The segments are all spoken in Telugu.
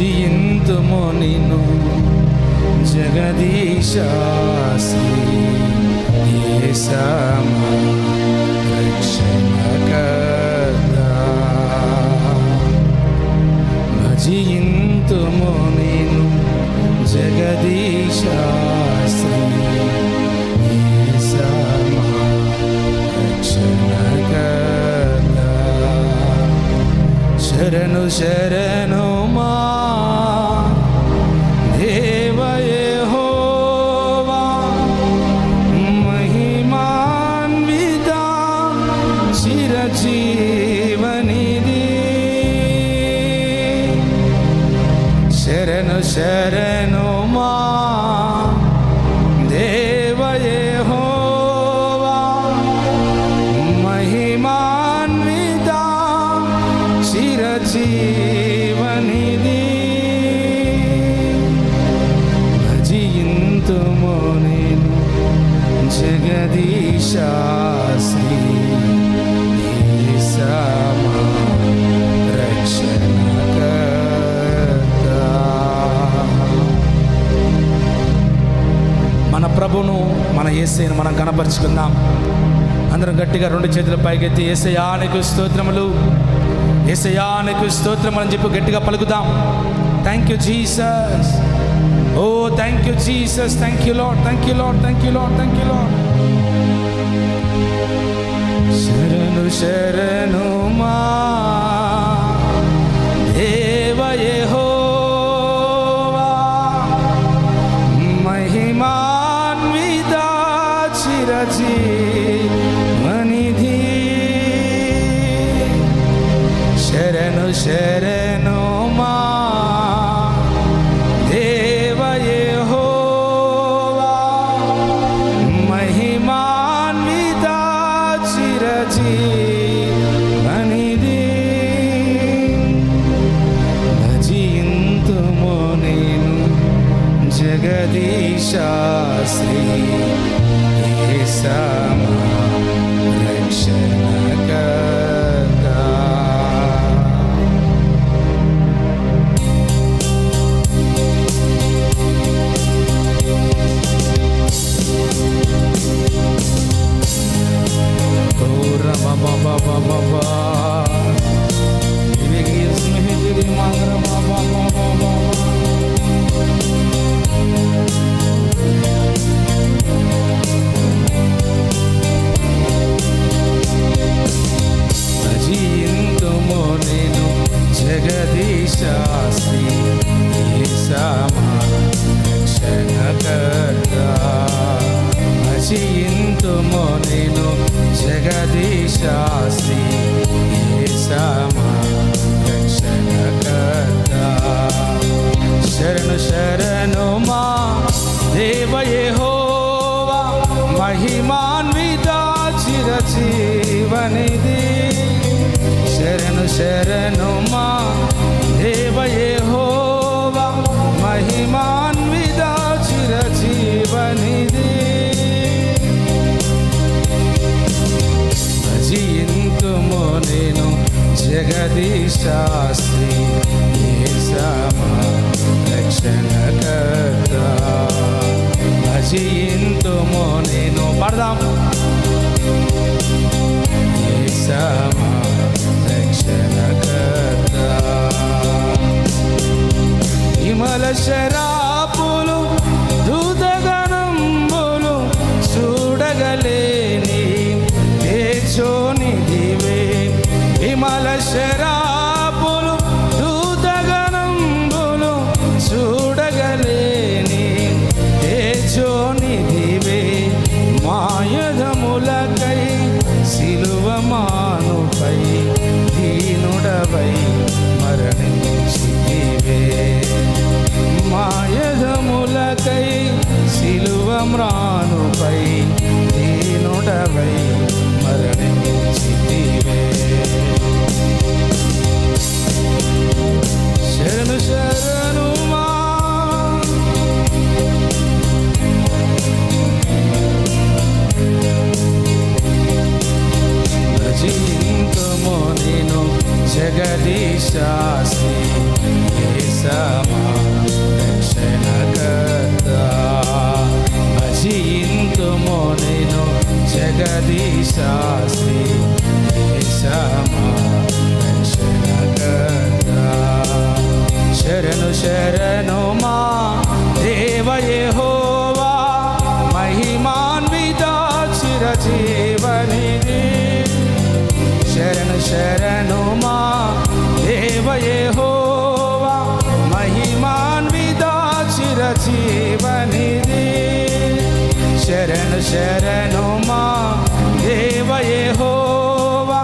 భజింతుము నిన్ను జగదీశాశ్రీ ఏసమా భజింతుము నేను జగదీశా శరణు శరణు మా దేవయెహోవా మహిమాన్విత చిరజీవనిది భజింతుము నేను జగదీశాశ్రీ ఏసైను మనం కనపరుచుకుందాం అందరం గట్టిగా రెండు చేతుల పైకెత్తి ఏసయానికి స్తోత్రములు ఏసయానికి స్తోత్రములు అని చెప్పి గట్టిగా పలుకుదాం. Thank you Jesus oh thank you Jesus thank you Lord thank you Lord thank you Lord thank you Lord శరణు శరణు మా శరణు శరణు మా మహిమాన్విత చిరజీవనిది భజింతుము నేను శరణుమా దేవయేహోవా మహిమాన్విత చిరజీవనిది శరణ శరణుమా దేవయేహోవా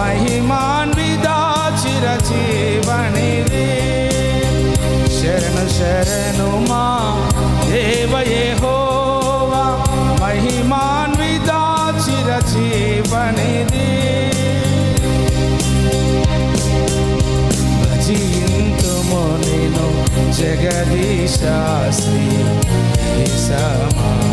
మహిమాన్విత చిరజీవనిది శరణ శరణుమా దేవయేహోవా మహిమాన్విత చిరజీవనిది Jagadishasri Isamaya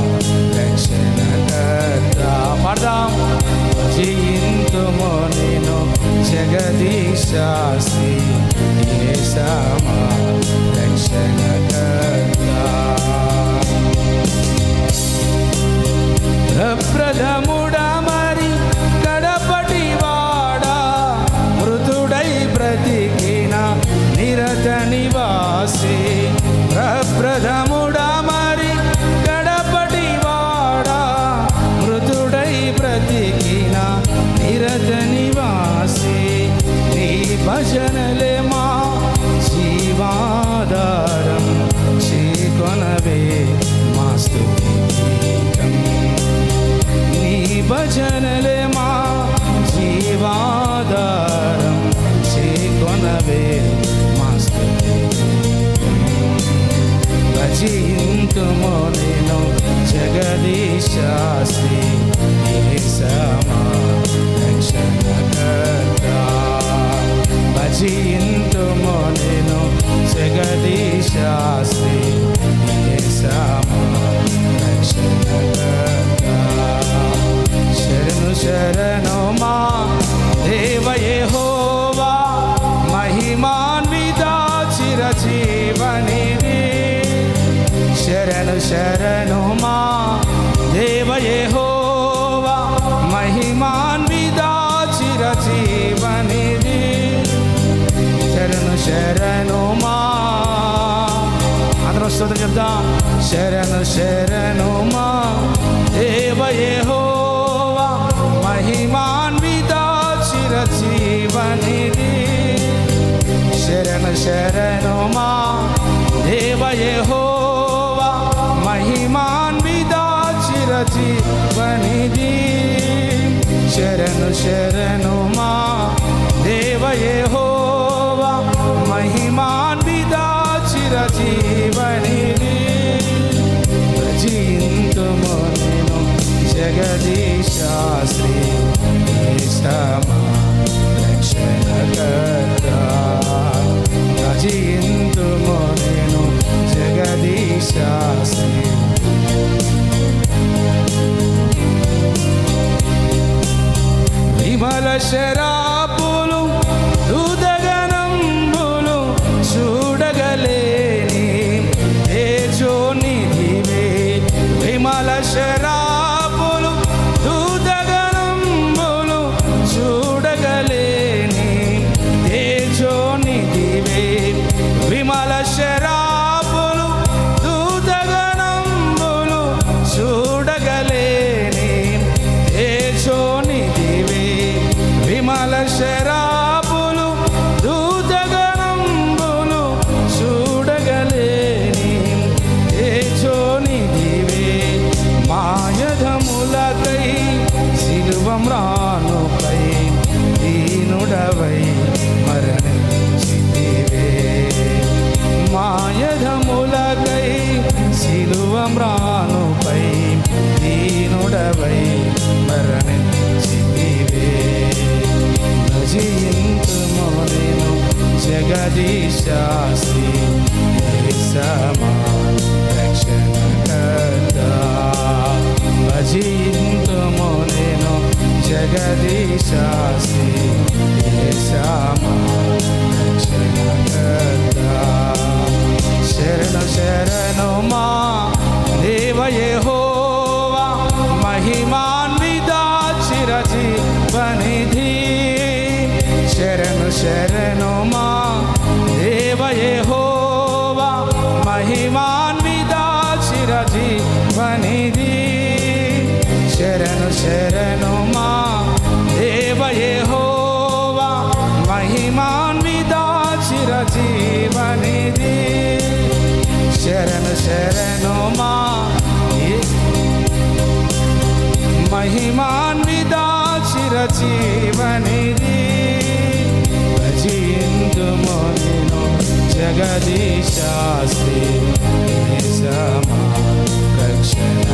ശരണു ശരണുമാ. ദേവയേഹോവ മഹിമാൻവിതാ ചിരജീവനിധി. ശരണു ശരണുമാ. അതിനുസ്തുത ശബ്ദം ശരണു ശരണുമാ. ദേവയേഹോവ മഹിമാൻവിതാ ചിരജീവനിധി. ശരണ ശരണുമാ. ദേവയേഹോ verdade. Será. శరణు శరణు మా దేవయే హోవా మహిమాన్విత చిరజీ వనిది శరణు శరణు మా దేవయే హోవా మహిమాన్విత చిరజీవనిది శరణు శరణు మా మహిమాన్విత చిరజీవనిది జగదీశాస్తి సమా రక్షణ